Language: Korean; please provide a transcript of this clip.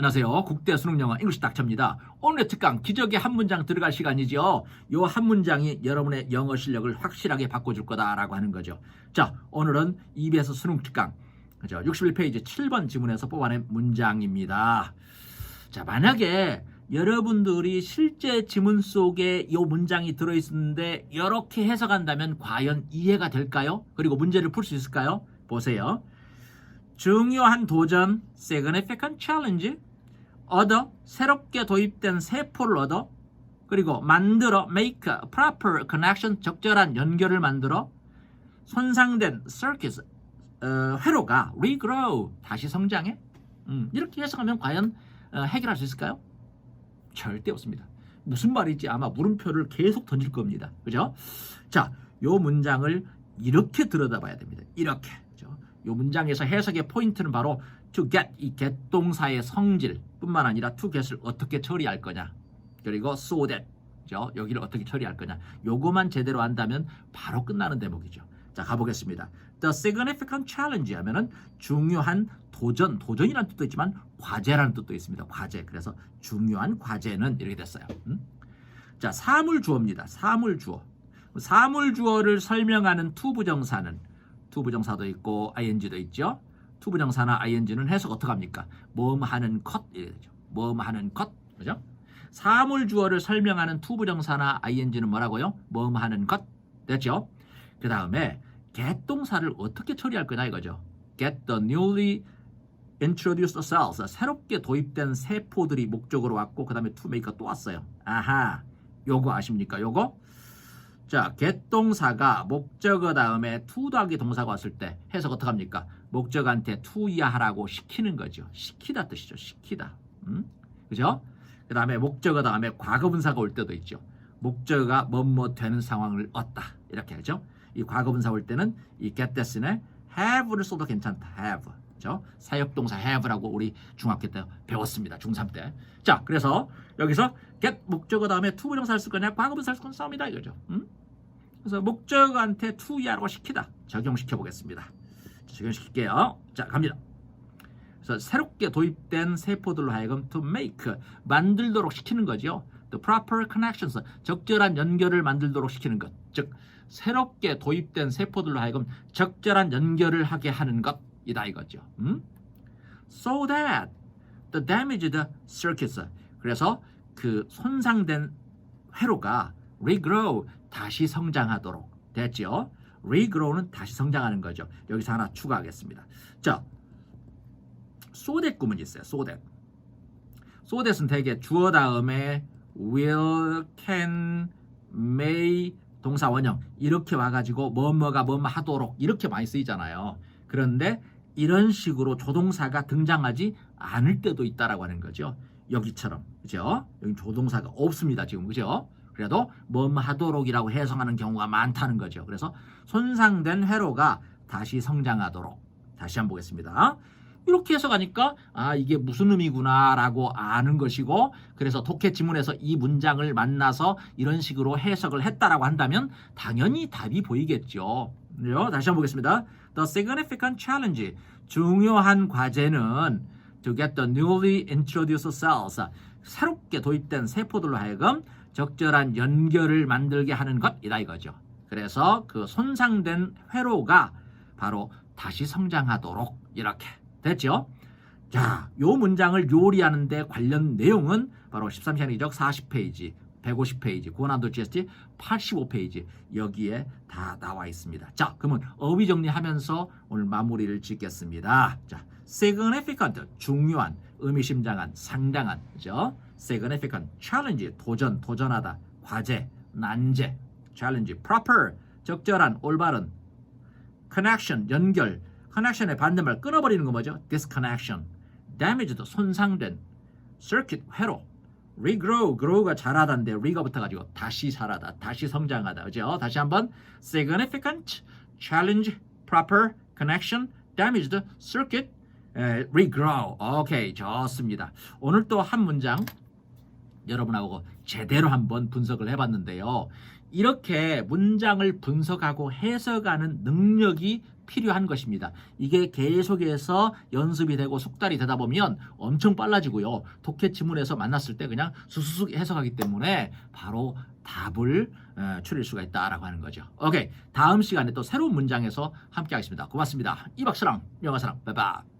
안녕하세요. 국대 수능 영어 잉글리시 닥터입니다. 오늘의 특강 기적의 한 문장 들어갈 시간이죠. 요한 문장이 여러분의 영어 실력을 확실하게 바꿔줄 거다라고 하는 거죠. 자, 오늘은 EBS 수능 특강 그죠? 61페이지 7번 지문에서 뽑아낸 문장입니다. 자, 만약에 여러분들이 실제 지문 속에 이 문장이 들어있는데 이렇게 해석한다면 과연 이해가 될까요? 그리고 문제를 풀 수 있을까요? 보세요. 중요한 도전, significant challenge, 얻어, 새롭게 도입된 세포를 얻어, 그리고 만들어, make proper connection, 적절한 연결을 만들어, 손상된 circuit, 어, 회로가 regrow, 다시 성장해? 음, 이렇게 해석하면 과연 어, 해결할 수 있을까요? 절대 없습니다. 무슨 말인지 아마 물음표를 계속 던질 겁니다. 그죠? 자, 요 문장을 이렇게 들여다봐야 됩니다. 이렇게. 그죠? 요 문장에서 해석의 포인트는 바로 to get 이 get 동사의 성질뿐만 아니라 to get을 어떻게 처리할 거냐. 그리고 so that 그죠? 여기를 어떻게 처리할 거냐. 요거만 제대로 한다면 바로 끝나는 대목이죠. 자, 가보겠습니다. The significant challenge 하면은 중요한 도전, 도전이라는 뜻도 있지만 과제라는 뜻도 있습니다. 과제. 그래서 중요한 과제는 이렇게 됐어요. 음? 자, 사물 주어입니다. 사물 주어. 사물 주어를 설명하는 투부정사는 투부정사도 있고 ing도 있죠. 투부정사나 ing는 해석 어떻게 합니까? 뭐뭐 하는 것 이렇게 되죠. 뭐뭐 하는 것. 그죠? 사물 주어를 설명하는 투부정사나 ing는 뭐라고요? 뭐뭐 하는 것. 됐죠? 그 다음에 get 동사를 어떻게 처리할 거냐 이거죠. get the newly introduced cells 새롭게 도입된 세포들이 목적으로 왔고 그 다음에 to make가 또 왔어요. 아하, 요거 아십니까? 요거 자, get 동사가 목적어 다음에 to 더하기 동사가 왔을 때 해석 어떻게 합니까? 목적한테 to야 하라고 시키는 거죠. 시키다 뜻이죠. 시키다. 음? 그죠? 그 다음에 목적어 다음에 과거분사가 올 때도 있죠. 목적어가 뭐뭐 되는 상황을 얻다. 이렇게 하죠. 이 과거분사 올 때는 이 get thats네 have를 써도 괜찮다. have. 그죠? 사역동사 have라고 우리 중학교 때 배웠습니다. 중3 때. 자, 그래서 여기서 get 목적어 다음에 to 부정사를 쓸 거냐 과거분사를 쓸 거냐 싸움이다 이거죠. 음? 그래서 목적어한테 to야라고 시키다. 적용시켜 보겠습니다. 적용시킬게요. 자, 갑니다. 그래서 새롭게 도입된 세포들로 하여금 to make 만들도록 시키는 거죠. The proper connections 적절한 연결을 만들도록 시키는 것. 즉 새롭게 도입된 세포들로 하여금 적절한 연결을 하게 하는 것이다 이거죠. 음? So that the damaged circuits 그래서 그 손상된 회로가 regrow 다시 성장하도록 됐죠. Regrow는 다시 성장하는 거죠. 여기서 하나 추가하겠습니다. 자, that 구문이 있어요. so that은 대개 주어 다음에 will, can, may 동사 원형 이렇게 와가지고 뭐뭐가 뭐뭐 하도록 이렇게 많이 쓰이잖아요. 그런데 이런 식으로 조동사가 등장하지 않을 때도 있다라고 하는 거죠. 여기처럼 그죠? 여기 조동사가 없습니다 지금 그죠? 그래도 뭐뭐 하도록이라고 해석하는 경우가 많다는 거죠. 그래서 손상된 회로가 다시 성장하도록 다시 한번 보겠습니다. 이렇게 해석하니까 아 이게 무슨 의미구나라고 아는 것이고 그래서 독해 지문에서 이 문장을 만나서 이런 식으로 해석을 했다라고 한다면 당연히 답이 보이겠죠. 네, 다시 한번 보겠습니다. The significant challenge 중요한 과제는 to get the newly introduced cells 새롭게 도입된 세포들로 하여금 적절한 연결을 만들게 하는 것이다 이거죠. 그래서 그 손상된 회로가 바로 다시 성장하도록 이렇게 됐죠? 자, 요 문장을 요리하는데 관련 내용은 바로 13시간 이적 40페이지, 150페이지, 고난도 GST 85페이지 여기에 다 나와 있습니다. 자, 그러면 어휘 정리하면서 오늘 마무리를 짓겠습니다. 자, significant 중요한, 의미심장한, 상당한, 그죠? significant challenge 도전, 도전하다, 과제, 난제, challenge proper 적절한, 올바른 connection 연결 connection의 반대말 끊어버리는 거 뭐죠? disconnection damaged 손상된 circuit 회로 regrow grow가 자라다인데 re가 붙어가지고 다시 자라다 다시 성장하다 그죠? 다시 한번 significant challenge proper connection damaged circuit 에, regrow 오케이 좋습니다 오늘 또 한 문장 여러분하고 제대로 한번 분석을 해봤는데요. 이렇게 문장을 분석하고 해석하는 능력이 필요한 것입니다. 이게 계속해서 연습이 되고 속달이 되다 보면 엄청 빨라지고요. 독해 지문에서 만났을 때 그냥 수수수 해석하기 때문에 바로 답을 어, 추릴 수가 있다라고 하는 거죠. 오케이. 다음 시간에 또 새로운 문장에서 함께 하겠습니다. 고맙습니다. 이박사랑 영어사랑 바이바이.